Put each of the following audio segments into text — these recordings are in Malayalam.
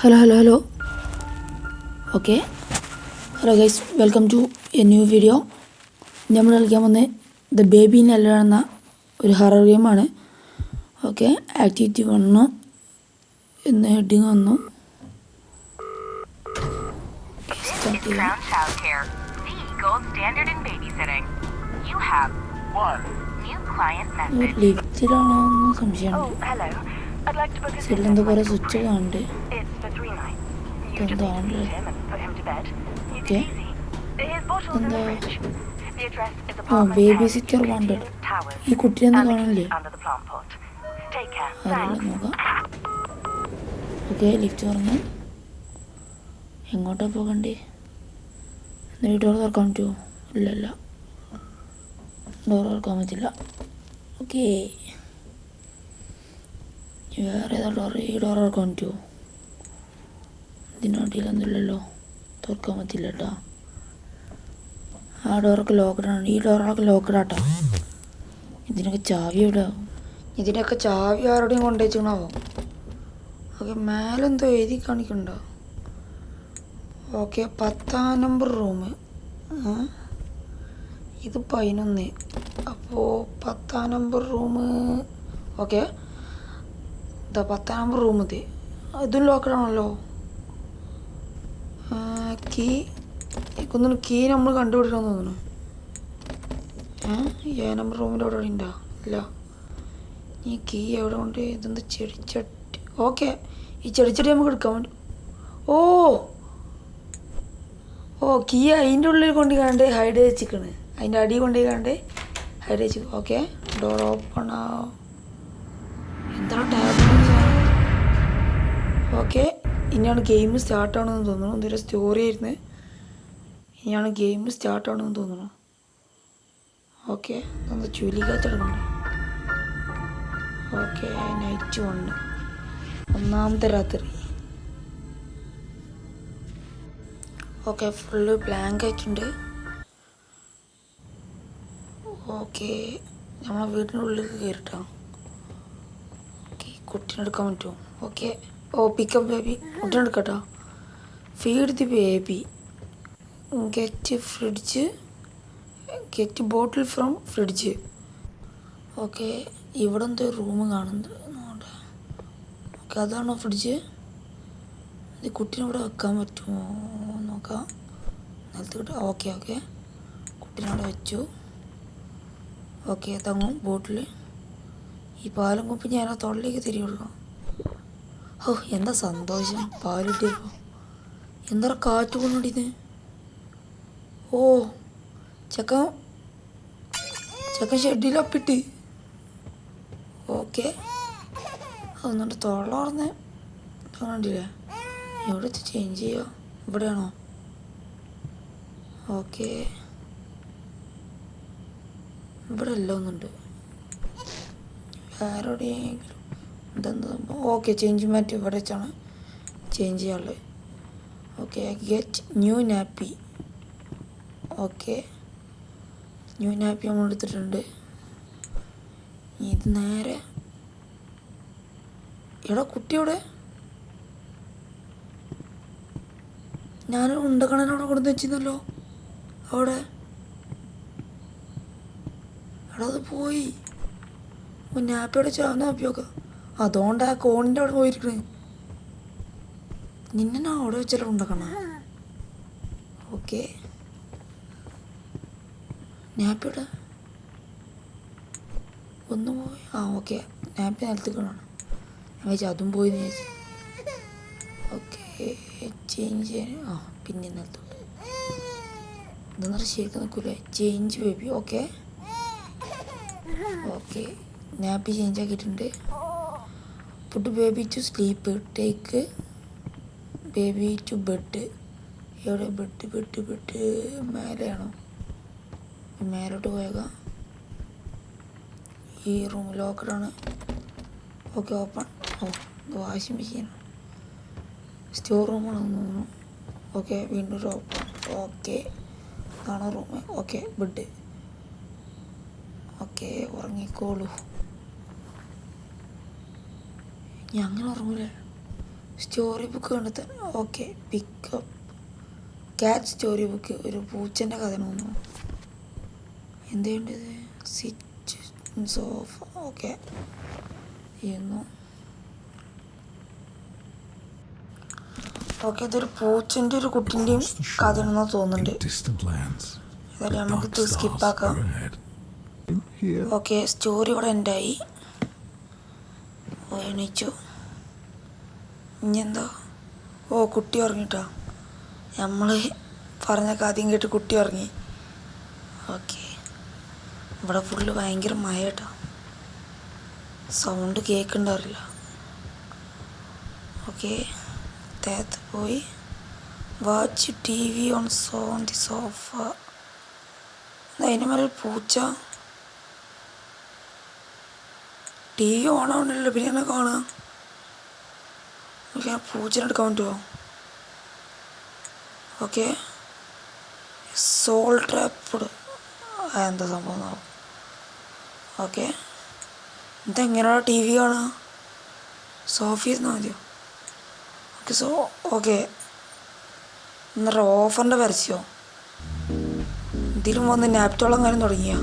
Hello hello hello okay hello guys welcome to a new video നമ്മൾ കളിക്കാൻ വന്ന ദ ബേബി നെല്ല എന്ന ഒരു ഹറർ ഗെയിമാണ് ഓക്കെ ആക്ടിവിറ്റി വന്നു എന്ന് ഹെഡിങ് വന്നു. സ്റ്റാർട്ട് ചെയ്യാം. Gold standard in babysitting. You have One. new client message. ലിഫ്റ്റിലാണോ എന്ന് സംശയമുണ്ട് Oh, hello. I'd like to book a Oh, apartment babysitter 10, wanted. Towers. ഈ കുട്ടിയൊന്നും. അറിയില്ല Thanks. നോക്കാം ഓക്കെ ലിഫ്റ്റ് തുറന്നു എങ്ങോട്ടാ പോകണ്ടേ എന്നിട്ട് ഡോർ തുറക്കാൻ പറ്റുമോ ഇല്ല ഇല്ല ഡോർ തുറക്കാൻ പറ്റില്ല ഓക്കെ വേറെ ഏതാ ഡോർ ഈ ഡോർ തുറക്കാൻ പറ്റുമോ ഇതിനടിയിലൊന്നുമില്ലല്ലോ തുറക്കാൻ പറ്റില്ല കേട്ടോ ആ ഡോറൊക്കെ ലോക്കഡാണ് ഈ ഡോറൊക്കെ ലോക്കഡാട്ടോ ഇതിനൊക്കെ ചാവി ഇവിടെ ഇതിനൊക്കെ ചാവി ആരോടെയും കൊണ്ടുവച്ചണാവോ ഓക്കെ മേലെന്തോ എഴുതി കാണിക്കണ്ടോ? ഓക്കെ പത്താം നമ്പർ റൂം ഇത് പതിനൊന്ന് അപ്പോൾ പത്താം നമ്പർ റൂം ഓക്കെ. ഇതാ പത്താം നമ്പർ റൂം ഇത്. ഇതും ലോക്കഡാണല്ലോ കീ എനിക്കൊന്നും കീ നമ്മൾ കണ്ടുപിടിക്കാൻ തോന്നുന്നു. ഏ? നമ്പർ റൂമിന്റെ അവിടെ ഉണ്ടോ? ഇല്ല. ഈ കീ എവിടെ കൊണ്ട് ഇതെന്താ ചെടിച്ചട്ടി ഓക്കെ. ഈ ചെടിച്ചട്ടി നമുക്ക് എടുക്കാൻ വേണ്ടി ഓ! ഓ കീ അതിന്റെ ഉള്ളിൽ കൊണ്ട് കണ്ട് ഹൈഡ് വെച്ചിക്കണ് അതിന്റെ അടി കൊണ്ട് കണ്ട് ഹൈഡ് വെച്ച് ഓക്കെ. ഡോർ ഓപ്പൺ ആ എന്താണ് ടാബ്? ഓക്കെ. ഇനിയാണ് ഗെയിം സ്റ്റാർട്ട് ആണെന്ന് തോന്നുന്നു. എന്തൊരു സ്റ്റോറി ആയിരുന്നു. ഇനിയാണ് ഗെയിം സ്റ്റാർട്ട് ആണെന്ന് തോന്നുന്നു. ഓക്കെ നമ്മൾ ചുലിക്കാച്ചെടുക്കണ്ടേ ഓക്കെ നൈറ്റ് വണ് ഒന്നാമത്തെ രാത്രി. ഓക്കെ ഫുള്ള് ബ്ലാങ്ക് ആയിട്ടുണ്ട്. ഓക്കെ നമ്മളെ വീടിന്റെ ഉള്ളിലേക്ക് കയറിട്ടോ ഓക്കെ കുട്ടീനെടുക്കാൻ പറ്റുമോ? ഓക്കെ ഓ പിക്കപ്പ് ബേബി കുട്ടീനെ കേട്ടോ feed the baby get fridge get bottle from fridge okay ഇവിടെ എന്തോ റൂം കാണുന്നുണ്ട് ഓക്കെ അതാണോ ഫ്രിഡ്ജ് ഇത് കുട്ടീനെ ഇവിടെ വെക്കാൻ പറ്റുമോ? നോക്കാം. നിലത്ത് കിട്ടും. ഓക്കെ ഓക്കെ കുട്ടീനെ വെച്ചു. ഓക്കെ തങ്ങും ബോട്ടിൽ ഈ പാലും കുപ്പി ഞാൻ ആ തൊള്ളിലേക്ക് തിരികെ ഓ എന്താ സന്തോഷം? പാലിട്ടിയപ്പോൾ എന്താ കാറ്റ് കൊണ്ടിത് ഓ ചെക്കൻ ചെക്കൻ ഷെഡിലൊപ്പിട്ട്. ഓക്കെ. അതൊന്നുകൊണ്ട് തൊള്ള പറഞ്ഞ് തോന്നണ്ടില്ലേ എവിടെ ചേഞ്ച് ചെയ്യുക ഇവിടെയാണോ? ഓക്കെ. ഇവിടെ എല്ലാം ഒന്നുണ്ട്. വേറെ എവിടെയെങ്കിലും ഇതെന്താ ഓക്കെ ചേഞ്ച് മാറ്റി ഇവിടെ വെച്ചാണ് ചേഞ്ച് ചെയ്യാനുള്ളത്. Okay get new nappy okay new nappy നമ്മൾ എടുത്തിട്ടുണ്ട്. ഇത് നേരെ എടാ കുട്ടിയോടെ ഞാൻ ഉണ്ടക്കണനോട് കൊടുത്ത് വെച്ചിരുന്നല്ലോ. അവിടെ. എടാ അത് പോയി. നാപ്പിയോടെ ചാവുന്ന നാപ്പിയൊക്കെ അതുകൊണ്ട് ആ കോണിന്റെ അവിടെ പോയിരിക്കണേ. നിന്നെ അവിടെ വെച്ചാലും ഉണ്ടാക്കണ ഓക്കെ. ഇവിടെ ഒന്ന് പോയി. ആ ഓക്കെ. ഞാപ്പി നിലത്ത് കാണാണ്. ഞാൻ വെച്ചാൽ അതും പോയി വിചാരിച്ചു. ഓക്കെ. ചേഞ്ച് ചെയ്യാൻ. ആ പിന്നെ നിലത്ത് ഇതെന്നറ ശരിക്കും നിൽക്കൂലേ change baby okay. Okay. Nappy change ആക്കിയിട്ടുണ്ട്. Put baby to sleep take baby to bed എവിടെ ബെഡ് ബെഡ് ബെഡ് മേലെയാണോ? മേലോട്ട് പോയേക്കാം. ഈ റൂം ലോക്കഡാണ് ഓക്കെ ഓപ്പൺ ഓ വാഷിംഗ് മെഷീനാണ് സ്റ്റോർ റൂമാണെന്ന് തോന്നുന്നു. ഓക്കെ വീണ്ടും ഓപ്പൺ ഓക്കെ ഇതാണ് റൂം ഓക്കെ ബെഡ് ഓക്കെ ഉറങ്ങിക്കോളൂ. ഞാൻ അങ്ങനെ ഉറങ്ങൂലേ സ്റ്റോറി ബുക്ക് കണ്ടെത്താൻ okay pickup catch story book ഒരു പൂച്ചന്റെ കഥ തോന്നുന്നു. എന്തുണ്ടത് സിറ്റ് സോഫ ഓക്കെ ചെയ്യുന്നു ഓക്കെ ഇതൊരു പൂച്ചന്റെ ഒരു കുട്ടിന്റെയും കഥ ഉണ്ടെന്ന് തോന്നുന്നുണ്ട്. ഇതെല്ലാം ഏതായാലും നമുക്ക് സ്കിപ്പാക്കാം ഓക്കെ സ്റ്റോറി ഇവിടെ എൻഡായി എണീച്ചു. ഇനിയെന്തോ ഓ കുട്ടി ഉറങ്ങിട്ടോ. നമ്മൾ പറഞ്ഞ കാര്യം കേട്ട് കുട്ടി ഉറങ്ങി. ഓക്കെ. ഇവിടെ ഫുള്ള് ഭയങ്കര മഴ കേട്ടോ സൗണ്ട് കേൾക്കണ്ടറില്ല ഓക്കെ. തേത്ത് പോയി. Watch T V on so on the sofa അതിന് മേലെ പൂച്ച ടി വി ഓൺ ആവണല്ലോ പിന്നെ എന്നെ കാണുക പൂച്ചനെ എടുക്കാൻ പറ്റുമോ ഓക്കെ. Soul trapped. എന്താ സംഭവം എന്നാവും ഓക്കെ. ഇതെങ്ങനെയാണ് ടി വി കാണുക? സോഫീസ് മതിയോ? Okay so okay. എന്നിട്ട് ഓഫറിന്റെ പരസ്യമോ ഇതിലും വന്ന് നാപ്റ്റോളം കാര്യം തുടങ്ങിയ?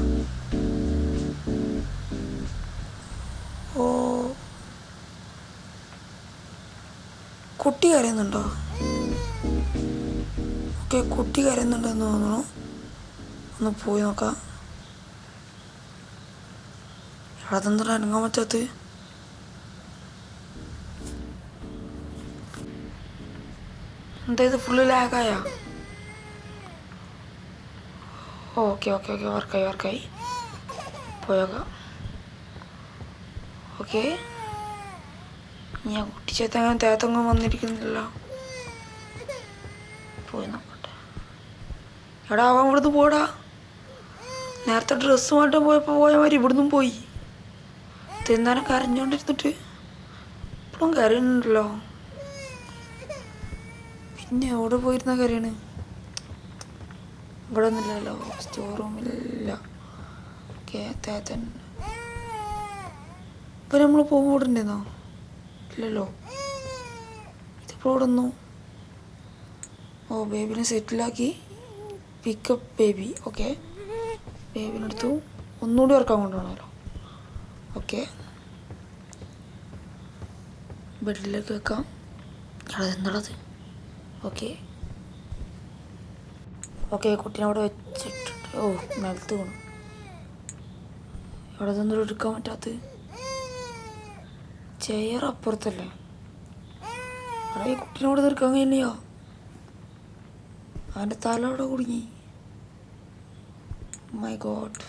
കുട്ടി കരയുന്നുണ്ടോ? ഓക്കെ കുട്ടി കരയുന്നുണ്ടെന്ന് തോന്നുന്നു. ഒന്ന് പോയി നോക്കാം. അതെന്താ അനങ്ങാൻ പറ്റാത്ത എന്താ ഇത് ഫുള്ള് ലാഗായ ഓക്കെ ഓക്കെ ഓക്കെ വർക്കായി വർക്കായി പോയേക്കാം ഓക്കെ. ഞാൻ കുട്ടിച്ചേത്തങ്ങനെ തേത്തങ്ങും വന്നിരിക്കുന്നില്ല പോയി നോക്കട്ടെ. എടാ അവൻ ഇവിടുന്ന് പോടാ. നേരത്തെ ഡ്രസ്സ് മാറ്റാൻ പോയപ്പോൾ പോയ മാതിരി ഇവിടുന്നും പോയി. തിന്നാനും കരഞ്ഞോണ്ടിരുന്നിട്ട് ഇപ്പോഴും കരയുന്നുണ്ടല്ലോ. പിന്നെ എവിടെ പോയിരുന്ന കരയാണ്? ഇവിടെ ഒന്നുമില്ലല്ലോ സ്റ്റോർ റൂമിലില്ല തേത്തൻ ഇപ്പം നമ്മൾ പോകുമ്പോൾ ഇവിടെ ഇല്ലല്ലോ. ഇതിപ്പോൾ ഓടുന്നു ഓ ബേബിനെ സെറ്റിലാക്കി പിക്കപ്പ് ബേബി ഓക്കെ ബേബിനെടുത്തു ഒന്നുകൂടി ഉറക്കാൻ കൊണ്ടുപോകണമല്ലോ. ഓക്കെ ബെഡിലേക്ക് വെക്കാം. അത് എന്താണത്? ഓക്കെ ഓക്കെ കുട്ടീനെ അവിടെ വെച്ചിട്ടുണ്ട്. ഓ നിലത്ത് വീണു. അവിടെ നിന്നൊരു എടുക്കാൻ പറ്റാത്ത ചെയർ അപ്പുറത്തല്ലേ ഈ കുട്ടിനോട് അവിടെ തീർക്കാൻ കഴിയില്ലയോ അവന്റെ തല അവിടെ കുടുങ്ങി. മൈ ഗോഡ്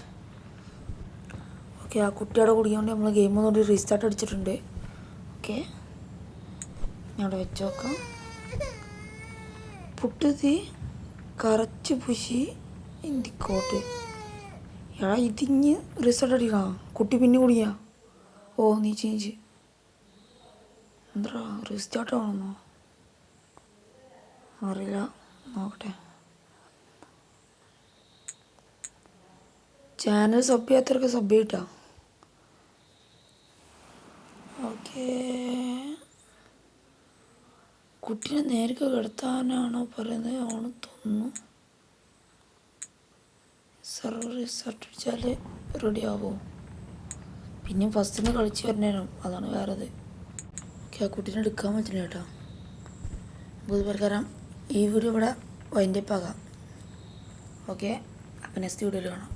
ഓക്കെ ആ കുട്ടിയുടെ കുടുങ്ങിയോണ്ട് നമ്മൾ ഗെയിം ഒന്നുകൂടി റീസ്റ്റാർട്ട് അടിച്ചിട്ടുണ്ട്. ഓക്കെ ഞാൻ അവിടെ വെച്ച് നോക്കാം. പുട്ടുതി കറച്ച് പുശി ഇന്തിക്കോട്ട് എടാ ഇതിഞ്ഞ് റിസൾട്ട് അടിക്കണം. കുട്ടി പിന്നെ കുടിയാ ഓ നീ ചേഞ്ച് എന്താ റിസ്റ്റോട്ട് ആണെന്നോ അറിയില്ല നോക്കട്ടെ. ചാനൽ സബ് ചെയ്യാത്തവർക്ക് സബ് ചെയ്യട്ടോ. ഓക്കെ. കുട്ടീനെ നേരിട്ട് കിടത്താനാണോ പറയുന്നത്? ആണ് തോന്നുന്നു. സെർവർ റിസർട്ട് അടിച്ചാൽ റെഡി ആവുമോ പിന്നെ ഫസ്റ്റിന് കളിച്ച് വരണേനും അതാണ് വേറത്. ഓക്കെ ആ കുട്ടീനെ എടുക്കാൻ പറ്റില്ല കേട്ടോ. അപ്പോൾ പ്രകാരം ഈ വീഡിയോ ഇവിടെ വൈൻഡപ്പ് ആകാം. ഓക്കെ അപ്പം നെക്സ്റ്റ് വീഡിയോയിൽ കാണാം.